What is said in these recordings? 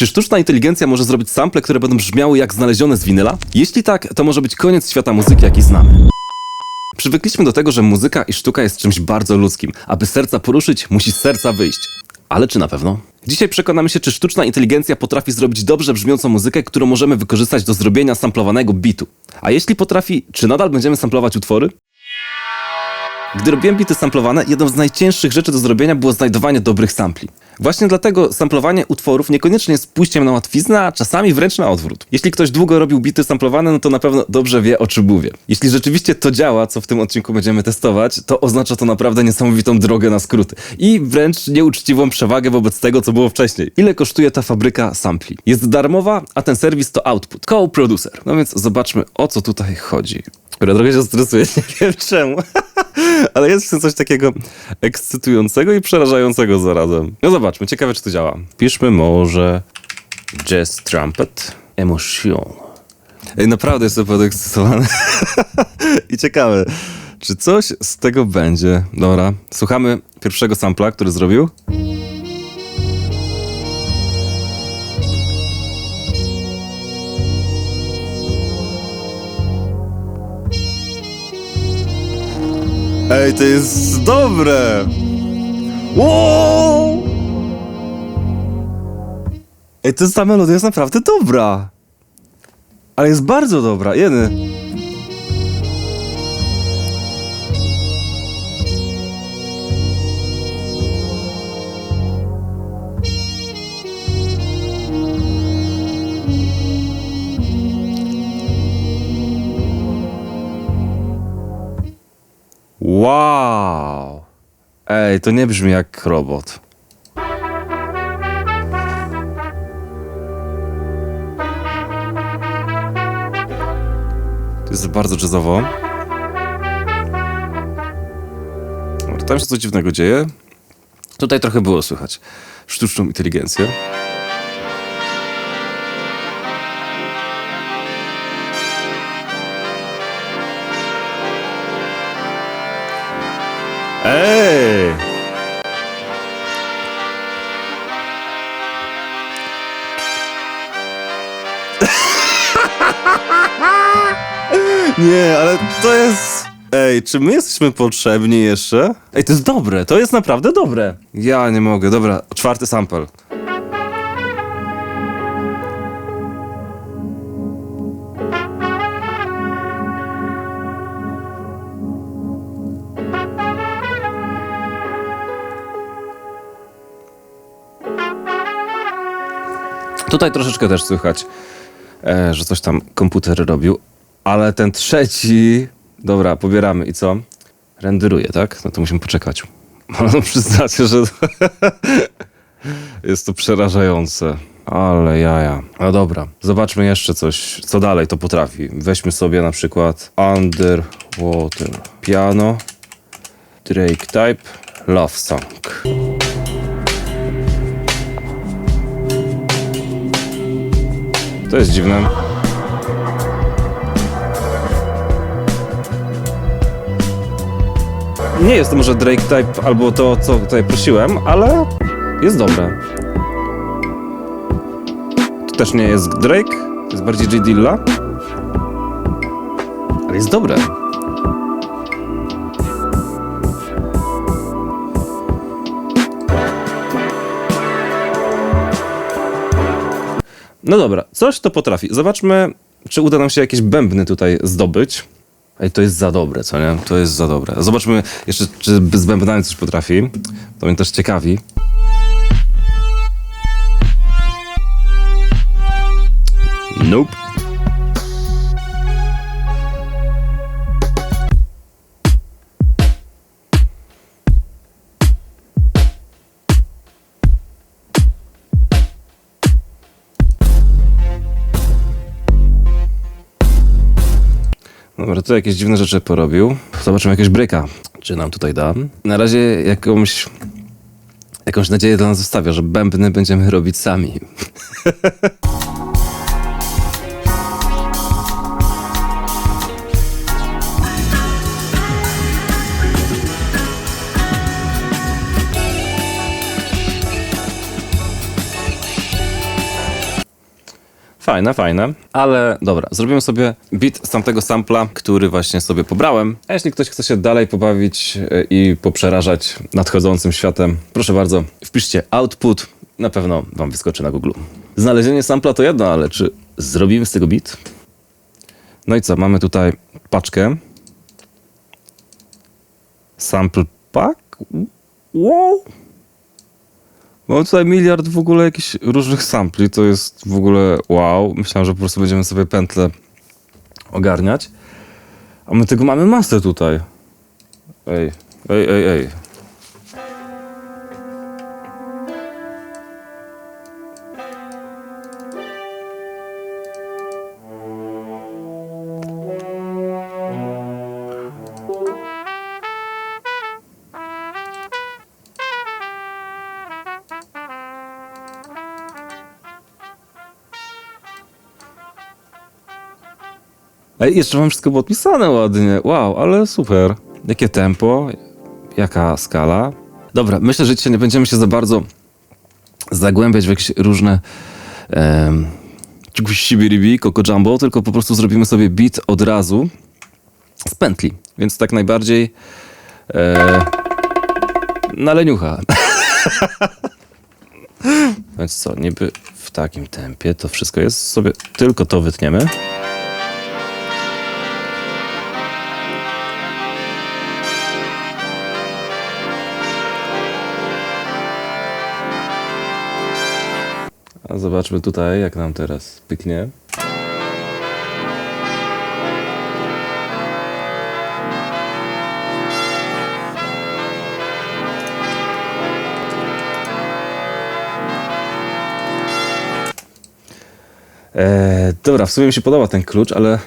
Czy sztuczna inteligencja może zrobić sample, które będą brzmiały jak znalezione z winyla? Jeśli tak, to może być koniec świata muzyki, jaki znamy. Przywykliśmy do tego, że muzyka i sztuka jest czymś bardzo ludzkim. Aby serca poruszyć, musi z serca wyjść. Ale czy na pewno? Dzisiaj przekonamy się, czy sztuczna inteligencja potrafi zrobić dobrze brzmiącą muzykę, którą możemy wykorzystać do zrobienia samplowanego bitu. A jeśli potrafi, czy nadal będziemy samplować utwory? Gdy robiłem bity samplowane, jedną z najcięższych rzeczy do zrobienia było znajdowanie dobrych sampli. Właśnie dlatego samplowanie utworów niekoniecznie jest pójściem na łatwiznę, a czasami wręcz na odwrót. Jeśli ktoś długo robił bity samplowane, no to na pewno dobrze wie o czym mówię. Jeśli rzeczywiście to działa, co w tym odcinku będziemy testować, to oznacza to naprawdę niesamowitą drogę na skróty. I wręcz nieuczciwą przewagę wobec tego, co było wcześniej. Ile kosztuje ta fabryka sampli? Jest darmowa, a ten serwis to Output, co-producer. No więc zobaczmy, o co tutaj chodzi. Która trochę się stresuje, nie wiem czemu. Ale jest w tym coś takiego ekscytującego i przerażającego zarazem. No zobaczmy, ciekawe czy to działa. Piszmy może jazz trumpet emotion. Ej, naprawdę jestem podekscytowany. I ciekawe, czy coś z tego będzie. Dobra, słuchamy pierwszego sampla, który zrobił. Ej, to jest dobre! Wow! Ej, to jest ta melodia jest naprawdę dobra! Ale jest bardzo dobra, jedy. Wow! Ej, to nie brzmi jak robot. To jest bardzo jazzowo. Tam się coś dziwnego dzieje. Tutaj trochę było słychać sztuczną inteligencję. Ej! Nie, ale to jest... Ej, czy my jesteśmy potrzebni jeszcze? Ej, to jest dobre, to jest naprawdę dobre. Ja nie mogę, dobra, czwarty sample. Tutaj troszeczkę też słychać, e, że coś tam komputer robił, ale ten trzeci. Dobra, pobieramy i co? Renderuje, tak? No to musimy poczekać. Ale przyznacie, że jest to przerażające. Ale jaja. No dobra, zobaczmy jeszcze coś, co dalej to potrafi. Weźmy sobie na przykład Underwater Piano Drake Type Love Song. To jest dziwne. Nie jest to może Drake Type albo to, co tutaj prosiłem, ale jest dobre. To też nie jest Drake, to jest bardziej J. Dilla. Ale jest dobre. No dobra, coś to potrafi. Zobaczmy, czy uda nam się jakieś bębny tutaj zdobyć. Ej, to jest za dobre, co nie? To jest za dobre. Zobaczmy jeszcze, czy z bębnami coś potrafi. To mnie też ciekawi. Nope. Dobra, to jakieś dziwne rzeczy porobił. Zobaczymy jakiegoś breaka, czy nam tutaj da. Na razie jakąś, jakąś nadzieję dla nas zostawia, że bębny będziemy robić sami. Fajne, fajne. Ale dobra, zrobimy sobie beat z tamtego sampla, który właśnie sobie pobrałem. A jeśli ktoś chce się dalej pobawić e, i poprzerażać nadchodzącym światem, proszę bardzo, wpiszcie output. Na pewno wam wyskoczy na Google. Znalezienie sampla to jedno, ale czy zrobimy z tego beat? No i co, mamy tutaj paczkę. Sample pack? Wow! Mam tutaj miliard w ogóle jakichś różnych sampli, to jest w ogóle wow. Myślałem, że po prostu będziemy sobie pętlę ogarniać. A my tego mamy masę tutaj. Ej, ej, ej, ej. Jeszcze mam wszystko podpisane ładnie. Wow, ale super. Jakie tempo, jaka skala. Dobra, myślę, że dzisiaj nie będziemy się za bardzo zagłębiać w jakieś różne um, sibiribi, Coco Jumbo, tylko po prostu zrobimy sobie beat od razu z pętli. Więc tak najbardziej e, na leniucha. Więc co, niby w takim tempie to wszystko jest sobie, tylko to wytniemy. A zobaczmy tutaj, jak nam teraz pyknie. Eee, dobra, w sumie mi się podoba ten klucz, ale...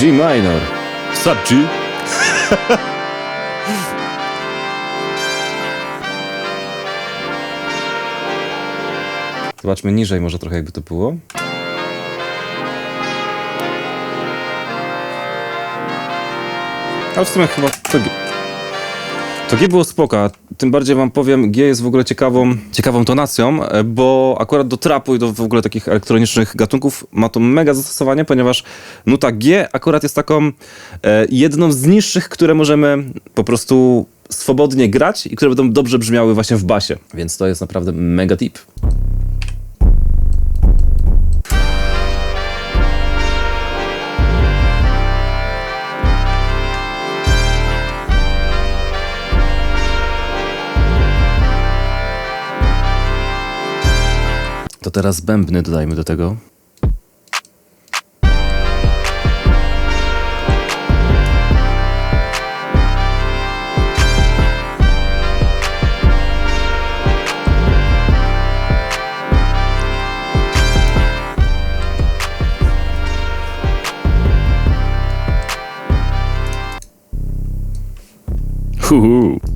G minor. Sup G? Zobaczmy niżej, może trochę jakby to było. Ale w sumie chyba to G. To G było spoko, tym bardziej wam powiem, G jest w ogóle ciekawą, ciekawą tonacją, e, bo akurat do trapu i do w ogóle takich elektronicznych gatunków ma to mega zastosowanie, ponieważ nuta G akurat jest taką e, jedną z niższych, które możemy po prostu swobodnie grać i które będą dobrze brzmiały właśnie w basie. Więc to jest naprawdę mega tip. To teraz bębny dodajmy do tego. Huhu.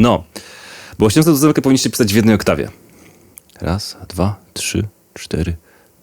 No, bo 808 powinniście pisać w jednej oktawie. Raz, dwa, trzy, cztery,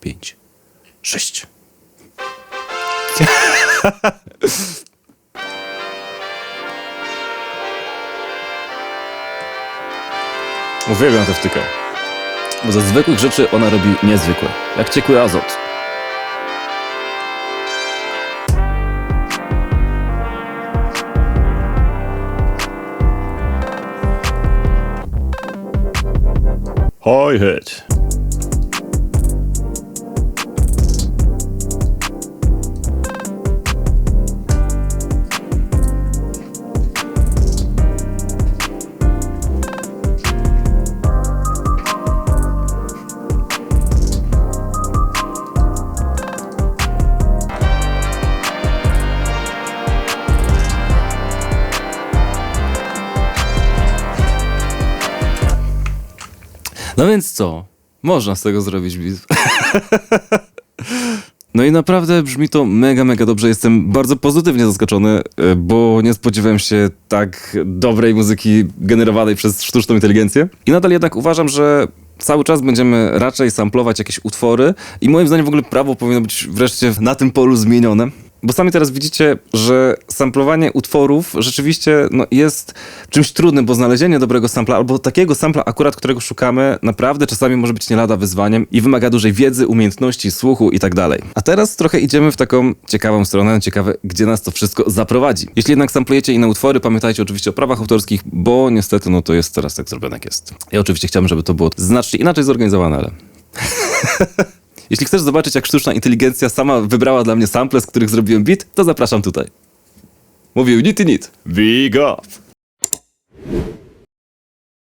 pięć, sześć. Uwielbiam tę wtykę. Bo ze zwykłych rzeczy ona robi niezwykłe. Jak ciekły azot. Hi, Het. No więc co? Można z tego zrobić beat. No i naprawdę brzmi to mega, mega dobrze. Jestem bardzo pozytywnie zaskoczony, e, bo nie spodziewałem się tak dobrej muzyki generowanej przez sztuczną inteligencję. I nadal jednak uważam, że cały czas będziemy raczej samplować jakieś utwory i moim zdaniem w ogóle prawo powinno być wreszcie na tym polu zmienione. Bo sami teraz widzicie, że samplowanie utworów rzeczywiście no, jest czymś trudnym, bo znalezienie dobrego sampla albo takiego sampla akurat, którego szukamy, naprawdę czasami może być nie lada wyzwaniem i wymaga dużej wiedzy, umiejętności, słuchu i tak dalej. A teraz trochę idziemy w taką ciekawą stronę, ciekawe, gdzie nas to wszystko zaprowadzi. Jeśli jednak samplujecie inne utwory, pamiętajcie oczywiście o prawach autorskich, bo niestety no to jest teraz tak zrobione, jak jest. Ja oczywiście chciałbym, żeby to było znacznie inaczej zorganizowane, ale... Jeśli chcesz zobaczyć, jak sztuczna inteligencja sama wybrała dla mnie sample, z których zrobiłem beat, to zapraszam tutaj. Mówił Nit i Nit. Big up!